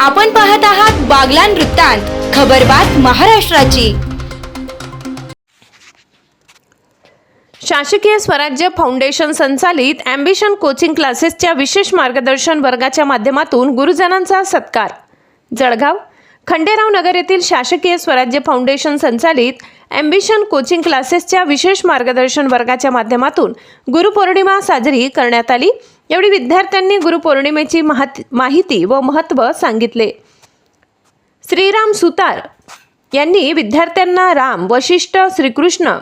आपण पाहत आहात बागलान वृत्तांत खबरबात महाराष्ट्राची. शासकीय स्वराज्य फाउंडेशन संचालित ॲम्बिशन कोचिंग क्लासेसच्या विशेष मार्गदर्शन वर्गाच्या माध्यमातून गुरुजनांचा सत्कार. जळगाव खंडेराव नगर येथील शासकीय स्वराज्य फाउंडेशन संचालित ॲम्बिशन कोचिंग क्लासेसच्या विशेष मार्गदर्शन वर्गाच्या माध्यमातून गुरुपौर्णिमा साजरी करण्यात आली. यावेळी विद्यार्थ्यांनी गुरुपौर्णिमेची महत माहिती व महत्त्व सांगितले. श्रीराम सुतार यांनी विद्यार्थ्यांना राम वशिष्ठ श्रीकृष्ण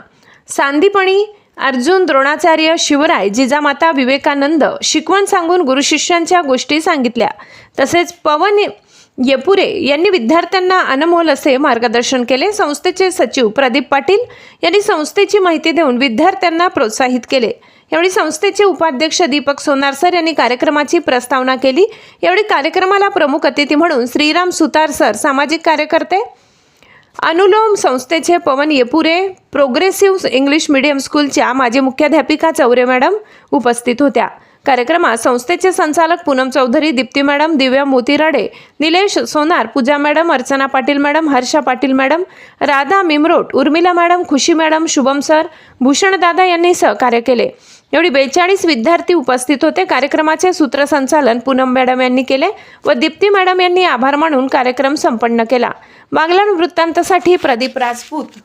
सांदीपणी अर्जुन द्रोणाचार्य शिवराय जिजामाता विवेकानंद शिकवण सांगून गुरुशिष्यांच्या गोष्टी सांगितल्या. तसेच पवन येपुरे यांनी विद्यार्थ्यांना अनमोल असे मार्गदर्शन केले. संस्थेचे सचिव प्रदीप पाटील यांनी संस्थेची माहिती देऊन विद्यार्थ्यांना प्रोत्साहित केले. यावेळी संस्थेचे उपाध्यक्ष दीपक सोनार सर यांनी कार्यक्रमाची प्रस्तावना केली. यावेळी कार्यक्रमाला प्रमुख अतिथी म्हणून श्रीराम सुतार सर सामाजिक कार्यकर्ते अनुलोम संस्थेचे Pawan Yepure progressive English medium स्कूलच्या माजी मुख्याध्यापिका चौरे मॅडम उपस्थित होत्या. कार्यक्रमात संस्थेचे संचालक Poonam Chaudhari Deepti madam Divya Motirade Nilesh Sonar Pooja madam Archana Patil madam Harsha Patil madam Radha Mimrot Urmila madam Khushi madam Shubham sir भूषणदादा यांनी सहकार्य केले. एवढी बेचाळीस विद्यार्थी उपस्थित होते. कार्यक्रमाचे सूत्रसंचालन पूनम मॅडम यांनी केले व दीप्ती मॅडम यांनी आभार मानून कार्यक्रम संपन्न केला. बागलाण वृत्तांतसाठी प्रदीप राजपूत.